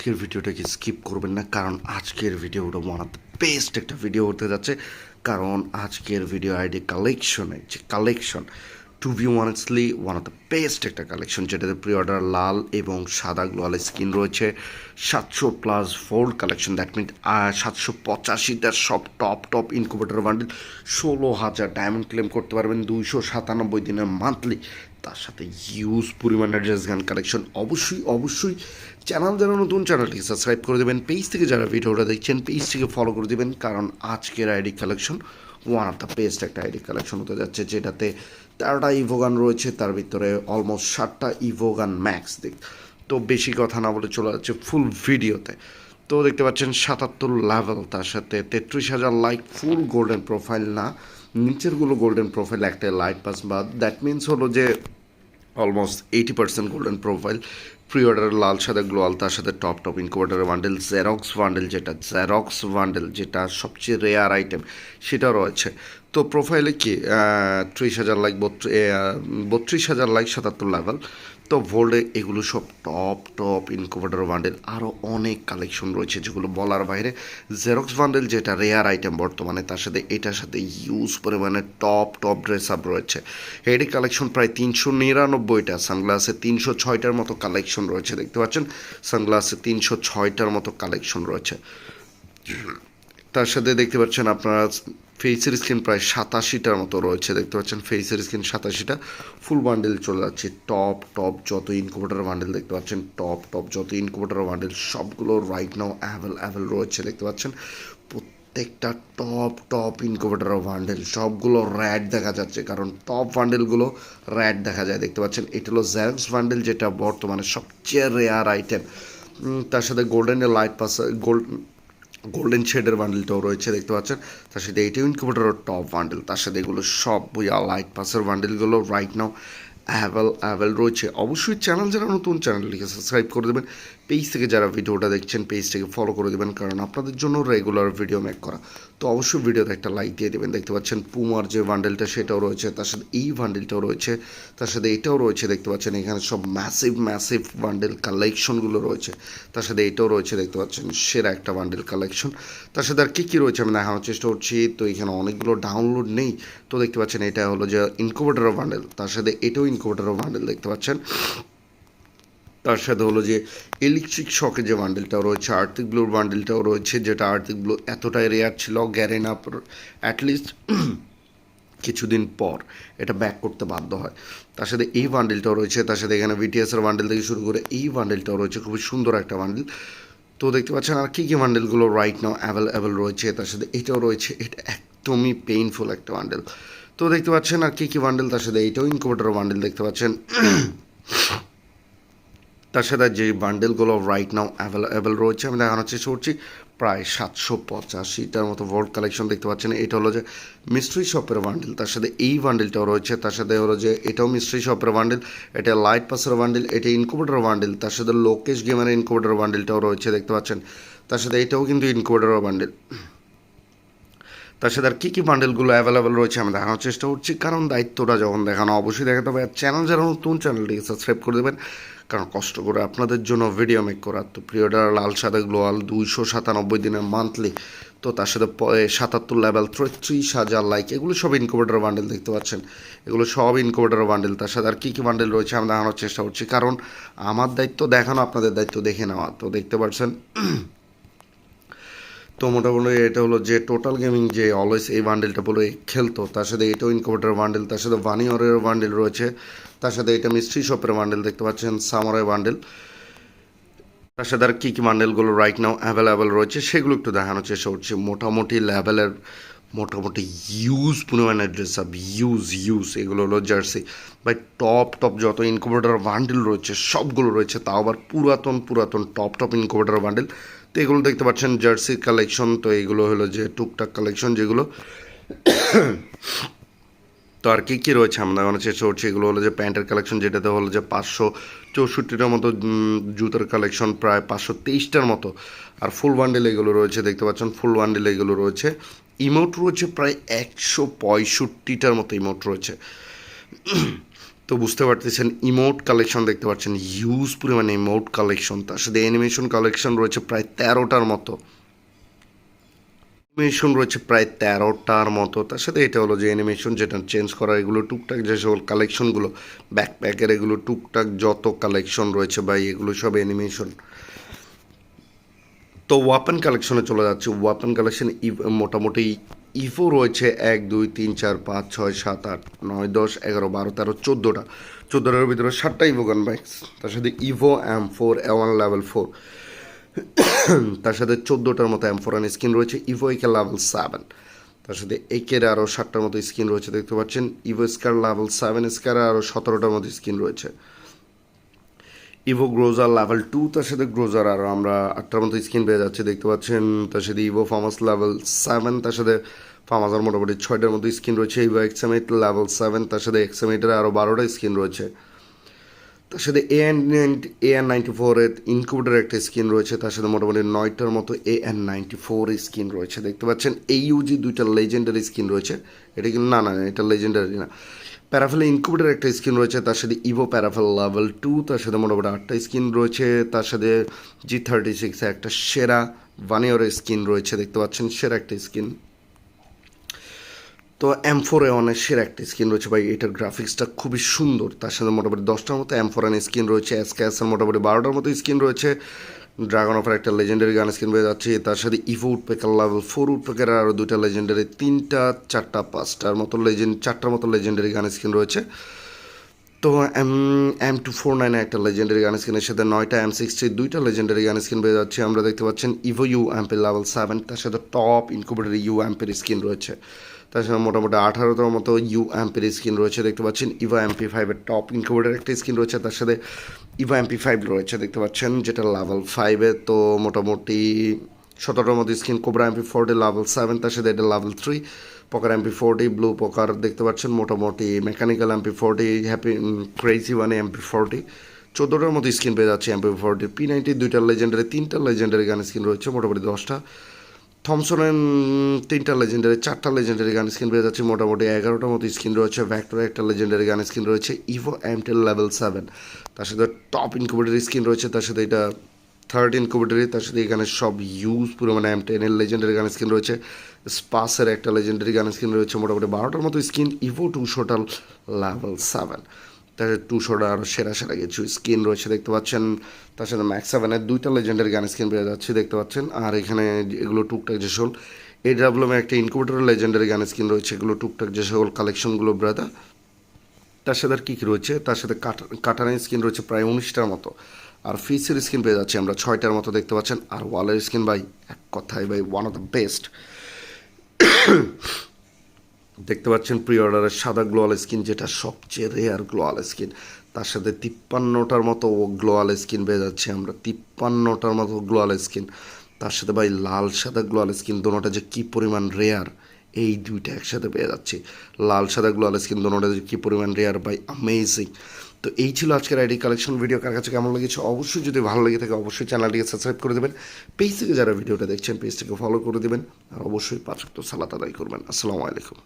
আজকের ভিডিওটাকে স্কিপ করবেন না, কারণ আজকের ভিডিওটা ওয়ান অফ দ্য বেস্ট একটা ভিডিও হতে যাচ্ছে। কারণ আজকের ভিডিও আইডি কালেকশনে যে collection to be honestly one of the best একটা কালেকশন যেটাতে প্রি অর্ডার লাল এবং সাদা গ্লোয়ালের স্কিন রয়েছে। সাতশো plus fold collection that mean সাতশো পঁচাশিটার সব টপ টপ ইনকুবেটর বান্ডেল ষোলো হাজার ডায়মন্ড ক্লেম করতে পারবেন, দুইশো সাতানব্বই দিনের মান্থলি তার সাথে হিউজ পরিমাণের ড্রেস গান কালেকশন অবশ্যই অবশ্যই চ্যানেল যারা নতুন চ্যানেলটিকে সাবস্ক্রাইব করে দেবেন। পেজ থেকে যারা ভিডিওটা দেখছেন পেজ থেকে ফলো করে দেবেন। কারণ আজকের ID collection one of the best একটা আইডি কালেকশন হতে যাচ্ছে, যেটাতে তেরোটা ইভোগান রয়েছে। তার ভিতরে অলমোস্ট ষাটটা ইভোগান ম্যাক্স দিক তো বেশি কথা না বলে চলে যাচ্ছে ফুল ভিডিওতে তো দেখতে পাচ্ছেন সাতাত্তর লেভেল তার সাথে তেত্রিশ হাজার লাইক ফুল গোল্ডেন প্রোফাইল না। নিচেরগুলো গোল্ডেন প্রোফাইল একটা লাইট পাস বাদ দ্যাট মিনস হলো যে almost eighty percent golden profile pre অর্ডারের লাল সাথে গ্লোয়াল তার সাথে টপ টপ ইনকোভার্টারের বান্ডেল জেরক্স বান্ডেল যেটা জেরক্স বান্ডেল যেটা সবচেয়ে রেয়ার আইটেম সেটা রয়েছে। তো প্রোফাইলে কি? ত্রিশ হাজার লাইক বত্রিশ হাজার লাইক সাতাত্তর লেভেল তো ভোল্ডে এগুলো সব টপ টপ ইনকোভার্টার বান্ডেল আরও অনেক কালেকশন রয়েছে যেগুলো বলার বাইরে। জেরক্স বান্ডেল যেটা রেয়ার আইটেম বর্তমানে, তার সাথে এটার সাথে ইউজ পরিমাণে টপ টপ ড্রেস আপ রয়েছে। এডি কালেকশন প্রায় তিনশো নিরানব্বইটা সানগ্লাসে তিনশো ছয়টার মতো কালেকশন রয়েছে, দেখতে পাচ্ছেন? সানগ্লাসে তিনশো ছয়টার মতো কালেকশন রয়েছে। তার সাথে দেখতে পাচ্ছেন আপনারা ফেসের স্ক্রিন প্রায় সাতাশিটার মতো রয়েছে। দেখতে পাচ্ছেন ফেসের স্ক্রিন সাতাশিটা। ফুল বান্ডেল চলে যাচ্ছে। টপ টপ যত ইনকুবেটার বান্ডেল দেখতে পাচ্ছেন টপ টপ যত ইনকুবেটার বান্ডেল সবগুলো রাইট নাও অ্যাভেল অ্যাভেল রয়েছে দেখতে পাচ্ছেন। প্রত্যেকটা টপ টপ ইনকুবেটার বান্ডেল সবগুলো র্যাড দেখা যাচ্ছে। কারণ টপ বান্ডেলগুলো র্যাড দেখা যায় দেখতে পাচ্ছেন। এটা হলো জ্যাক্স বান্ডেল যেটা বর্তমানে সবচেয়ে রেয়ার আইটেম তার সাথে গোল্ডেনের লাইট পাস গোল্ড গোল্ডেন শেডের বান্ডেলটাও রয়েছে, দেখতে পাচ্ছেন। তার সাথে এইটিও ইনকিউবেটারের টপ বান্ডেল তার সাথে এগুলো সব বইয়া লাইট পাসের বান্ডেলগুলো রাইট নাও অ্যাভেল অ্যাভেল রয়েছে। অবশ্যই চ্যানেল যারা নতুন চ্যানেলটিকে সাবস্ক্রাইব করে দেবেন। পেজ থেকে যারা ভিডিওটা দেখছেন পেজটাকে ফলো করে দেবেন, কারণ আপনাদের জন্য রেগুলার ভিডিও মেক করা। তো অবশ্যই ভিডিওতে একটা লাইক দিয়ে দেবেন। দেখতে পাচ্ছেন পুমার যে বান্ডেলটা সেটাও রয়েছে। তার সাথে এই বান্ডেলটাও রয়েছে। তার সাথে এটাও রয়েছে, দেখতে পাচ্ছেন এখানে সব ম্যাসিভ ম্যাসিভ বান্ডেল কালেকশনগুলো রয়েছে। তার সাথে এটাও রয়েছে, দেখতে পাচ্ছেন সেরা একটা বান্ডেল কালেকশন তার সাথে আর কী কী রয়েছে আমি দেখানোর চেষ্টা করছি, তো এখানে অনেকগুলো ডাউনলোড নেই। তো দেখতে পাচ্ছেন এটা হলো যে ইনকুবেটার বান্ডেল তার সাথে এটাও ইনকুবেটার বান্ডেল দেখতে পাচ্ছেন। তার সাথে হলো যে ইলেকট্রিক শকের যে বান্ডেলটাও রয়েছে, আর্থিক ব্লুর বান্ডেলটাও রয়েছে, যেটা আর্থিক ব্লু এতটাই রেয়ার ছিল গ্যারেন আপ অ্যাটলিস্ট কিছুদিন পর এটা ব্যাক করতে বাধ্য হয়। তার সাথে এই বান্ডেলটাও রয়েছে, তার সাথে এখানে বিটিএসের বান্ডেল থেকে শুরু করে এই বান্ডেলটাও রয়েছে, খুবই সুন্দর একটা বান্ডেল তো দেখতে পাচ্ছেন আর কী কী বান্ডেলগুলো রাইট নাও অ্যাভেলেবেল রয়েছে, তার সাথে এটাও রয়েছে, এটা একদমই পেইনফুল একটা বান্ডেল তো দেখতে পাচ্ছেন আর কী কী বান্ডেল তার সাথে এইটাও ইনকুবেটার বান্ডেল দেখতে পাচ্ছেন। তার সাথে যে বান্ডেলগুলো রাইট নাও অ্যাভেলেবেল রয়েছে, আমি দেখানোর চেষ্টা করছি, প্রায় সাতশো পঁচাশিটার মতো ভোল্ট কালেকশন দেখতে পাচ্ছেন। এটা হলো যে মিস্ট্রি শপের বান্ডেল তার সাথে এই বান্ডেলটাও রয়েছে। তার সাথে হলো যে এটাও মিস্ট্রি শপের বান্ডেল এটা লাইট পাসের বান্ডেল এটা ইনকুবেটার বান্ডেল তার সাথে লোকেশ গেমের ইনকুবেটার বান্ডেলটাও রয়েছে, দেখতে পাচ্ছেন। তার সাথে এটাও কিন্তু ইনকুবেটার বান্ডেল তার সাথে আর কী কী বান্ডেলগুলো অ্যাভেলেবেল রয়েছে, আমি দেখানোর চেষ্টা করছি। কারণ দায়িত্বটা যখন দেখানো, অবশ্যই দেখাতে হবে। আর চ্যানেল যারা নতুন চ্যানেলটিকে সাবস্ক্রাইব করে দেবেন। কারণ কষ্ট করে আপনাদের জন্য ভিডিও মেক করা। তো প্রিয়ডার লাল সাদা গ্লোয়াল দুইশো সাতানব্বই দিনের মান্থলি তো তার সাথে সাতাত্তর লেভেল ত্রিশ হাজার লাইক এগুলো সব ইনকোভেটার বান্ডেল দেখতে পাচ্ছেন। এগুলো সব ইনকোভেটার বান্ডেল তার সাথে আর কী কী বান্ডেল রয়েছে আমি দেখানোর চেষ্টা করছি। কারণ আমার দায়িত্ব দেখানো, আপনাদের দায়িত্ব দেখে নেওয়া। তো দেখতে পাচ্ছেন তো মোটামুটি এটা হলো যে টোটাল গেমিং যে অলওয়েজ এই বান্ডেলটা বলে খেলতো, তার সাথে এটাও ইনকোভেটার বান্ডেল তার সাথে ভানিওরের বান্ডেল রয়েছে, তার সাথে এটা মিস্ট্রি শপের বান্ডেল দেখতে পাচ্ছেন সামারের বান্ডেল তার সাথে আর কী কী বান্ডেলগুলো রাইট নাও অ্যাভেলেবেল রয়েছে, সেগুলো একটু দেখানোর চেষ্টা করছি। মোটামুটি লেভেলের মোটামুটি ইউজ পরিমাণে ড্রেস আপ ইউজ ইউজ এগুলো হলো জার্সি বাই টপ টপ যত ইনকোভেটার বান্ডেল রয়েছে, সবগুলো রয়েছে, তাও আবার পুরাতন পুরাতন টপ টপ ইনকোভেটার বান্ডেল তো এগুলো দেখতে পাচ্ছেন, জার্সি কালেকশন, তো এগুলো হলো যে টুকটাক কালেকশন যেগুলো। তো আর কী কী রয়েছে আমরা দেখানোর চেষ্টা করছি, এগুলো হলো যে প্যান্টের কালেকশন, যেটাতে হলো যে পাঁচশো চৌষট্টিটার মতো জুতোর কালেকশন, প্রায় পাঁচশো তেইশটার মতো। আর ফুল বান্ডেল এগুলো রয়েছে, দেখতে পাচ্ছেন, ফুল বান্ডেল এগুলো রয়েছে। ইমোট রয়েছে প্রায় একশো পঁয়ষট্টিটার মতো ইমোট রয়েছে। তো বুঝতে পারতেছেন ইমোট কালেকশন দেখতে পাচ্ছেন হিউজ পরিমাণে ইমোট কালেকশন তার সাথে অ্যানিমেশন কালেকশন রয়েছে প্রায় তেরোটার মতো। অ্যানিমেশন রয়েছে প্রায় তেরোটার মতো। তার সাথে এটা হলো যে অ্যানিমেশন যেটা চেঞ্জ করা এগুলো টুকটাক যে সকল কালেকশনগুলো ব্যাকপ্যাকের এগুলো টুকটাক যত কালেকশন রয়েছে বা এগুলো সব অ্যানিমেশন তো ওয়াপেন কালেকশনে চলে যাচ্ছে। ওয়াপেন কালেকশন মোটামুটি ইভো রয়েছে এক, দুই, তিন, চার, পাঁচ, ছয়, সাত, আট, নয়, দশ, এগারো, বারো, তেরো, চোদ্দোটা। চোদ্দোটার ভিতরে সাতটা ইভো গান বাইকস। তার সাথে Evo M four, A one level four. তার সাথে চোদ্দোটার মতো এম ফোর স্ক্রিন রয়েছে ইভো একে লেভেল সেভেন। তার সাথে একের আরও সাতটার মতো স্ক্রিন রয়েছে, দেখতে পাচ্ছেন। ইভো স্কার লেভেল সেভেন স্কারে আরও সতেরোটার মতো স্ক্রিন রয়েছে। ইভো গ্রোজার লেভেল টু তার সাথে গ্রোজার আরও আমরা আটটার মতো স্ক্রিন পেয়ে যাচ্ছি, দেখতে পাচ্ছেন। তার সাথে ইভো ফার্মাস লেভেল সেভেন তার সাথে ফার্মাসের মোটামুটি ছয়টার মতো স্ক্রিন রয়েছে। ইভো এক্সামিট লেভেল সেভেন তার সাথে এক্সামিটের আরও বারোটা স্ক্রিন রয়েছে। তার সাথে A N A N ninety ফোরের ইনকিউবেটার একটা স্ক্রিন রয়েছে। তার সাথে মোটামুটি নয়টার মতো A N ninety four screen রয়েছে। দেখতে পাচ্ছেন এই ইউজি দুইটা লেজেন্ডারি স্ক্রিন রয়েছে। এটা কিন্তু না না এটা লেজেন্ডারি না। প্যারাফেল ইনকিউবেটার একটা স্ক্রিন রয়েছে, তার সাথে ইভো প্যারাফেল লেভেল টু তার সাথে মোটামুটি আটটা স্ক্রিন রয়েছে, তার সাথে জি থার্টি সিক্সে একটা সেরা ভানিয়রের স্ক্রিন রয়েছে, দেখতে পাচ্ছেন, সেরা একটা স্ক্রিন তো এম ফোর অনেক সেরা একটা স্ক্রিন রয়েছে ভাই, এটার গ্রাফিক্সটা খুবই সুন্দর, তার সাথে মোটামুটি দশটার মতো এম ফোর এন স্ক্রিন রয়েছে এসকেএসের মোটামুটি বারোটার মতো স্ক্রিন রয়েছে ড্রাগন অফার একটা লেজেন্ডারি গান স্ক্রিন পেয়ে যাচ্ছে। তার সাথে Evo woodpecker level four woodpecker আরও দুইটা লেজেন্ডারি তিনটা, চারটা, পাঁচটার মতো লেজেন্ড চারটার মতো লেজেন্ডারি গান স্ক্রিন রয়েছে। তো এম এম টু ফোর নাইনে একটা লেজেন্ডারি গান স্ক্রিনের সাথে নয়টা এম সিক্সটি দুইটা লেজেন্ডারি গান স্ক্রিন পেয়ে যাচ্ছে। আমরা দেখতে পাচ্ছেন ইভো ইউ অ্যাম্পের লেভেল সেভেন তার সাথে টপ ইনকুবেটার ইউ অ্যাম্পের স্ক্রিন রয়েছে। সাথে মোটামুটি আঠারোটার মতো ইউ অ্যাম্পের স্ক্রিন রয়েছে, দেখতে পাচ্ছেন। ইভো এমপি ফাইভের টপ ইনকুবেটার একটা স্ক্রিন রয়েছে, তার সাথে ইভো এমপি ফাইভ রয়েছে, দেখতে পাচ্ছেন, যেটা লেভেল ফাইভে তো মোটামুটি সতেরোর মতো screen cobra MP forty level seven তার সাথে এটা লেভেল থ্রি পকার এমপি ফোরটি ব্লু পকার দেখতে পাচ্ছেন, মোটামুটি mechanical MP forty happy crazy ওয়ানে এমপি ফোরটি চোদ্দোটার মতো স্ক্রিন পেয়ে যাচ্ছে এমপি ফোরটি পি নাইনটি দুইটা লেজেন্ডারি তিনটা লেজেন্ডারি গান স্ক্রিন রয়েছে, মোটামুটি দশটা। থমসনের তিনটা লেজেন্ডারি চারটা লেজেন্ডারি গান স্ক্রিন পেয়ে যাচ্ছে। মোটামুটি এগারোটার মতো স্ক্রিন রয়েছে। ভ্যাক্টরে একটা লেজেন্ডারি গান স্ক্রিন রয়েছে। ইভো এমটেল লেভেল সেভেন তার সাথে টপ ইনকুবেটারি স্ক্রিন রয়েছে। তার সাথে এটা থার্ড ইনকুবেটারি তার সাথে এখানে সব ইউজ পুরো মানে এম টেনের লেজেন্ডারি গান স্ক্রিন রয়েছে। স্পাসের একটা লেজেন্ডারি গান স্ক্রিন রয়েছে। মোটামুটি বারোটার মতো স্ক্রিন ইভো টু শোটাল লেভেল সেভেন তার টু আরও সেরা সেরা কিছু স্কিন রয়েছে, দেখতে পাচ্ছেন। তার সাথে ম্যাক্স সেভেনের দুইটা লেজেন্ডারি গান স্কিন পেয়ে যাচ্ছে, দেখতে পাচ্ছেন। আর এখানে এগুলো টুকটাক যে সকল এই ডাব্লুমে একটা ইনকুবেটার লেজেন্ডারি গান স্ক্রিন রয়েছে, এগুলো টুকটাক যে সকল কালেকশনগুলো ব্রাদা তার সাথে আর কী কী রয়েছে? তার সাথে কাটানের স্ক্রিন রয়েছে প্রায় উনিশটার মতো। আর ফিসের স্ক্রিন পেয়ে যাচ্ছে আমরা ছয়টার মতো, দেখতে পাচ্ছেন। আর ওয়ালের স্কিন ভাই, এক কথায় ভাই ওয়ান অফ দ্য বেস্ট দেখতে পাচ্ছেন প্রি অর্ডারের সাদা গ্লোয়াল স্কিন যেটা সবচেয়ে রেয়ার গ্লোয়াল স্কিন তার সাথে তিপ্পান্নটার মতো গ্লোয়াল স্কিন পেয়ে যাচ্ছে আমরা, তিপ্পান্নটার মতো গ্লোয়াল স্কিন তার সাথে ভাই লাল সাদা গ্লোয়াল স্কিন দোনোটা যে কী পরিমাণ রেয়ার এই দুইটা একসাথে পেয়ে যাচ্ছি। লাল সাদা গ্লোয়াল স্কিন দোনোটা যে কী পরিমাণ রেয়ার বাই আমেজিং তো এই ছিল আজকের আইডি কালেকশন ভিডিও কার কাছে কেমন লেগেছে? অবশ্যই যদি ভালো লেগে থাকে, অবশ্যই চ্যানেলটিকে সাবস্ক্রাইব করে দেবেন। পেজ থেকে যারা ভিডিওটা দেখছেন পেজটিকে ফলো করে দেবেন। আর অবশ্যই পাঁচ সালাত আদায় করবেন। আসসালামু আলাইকুম।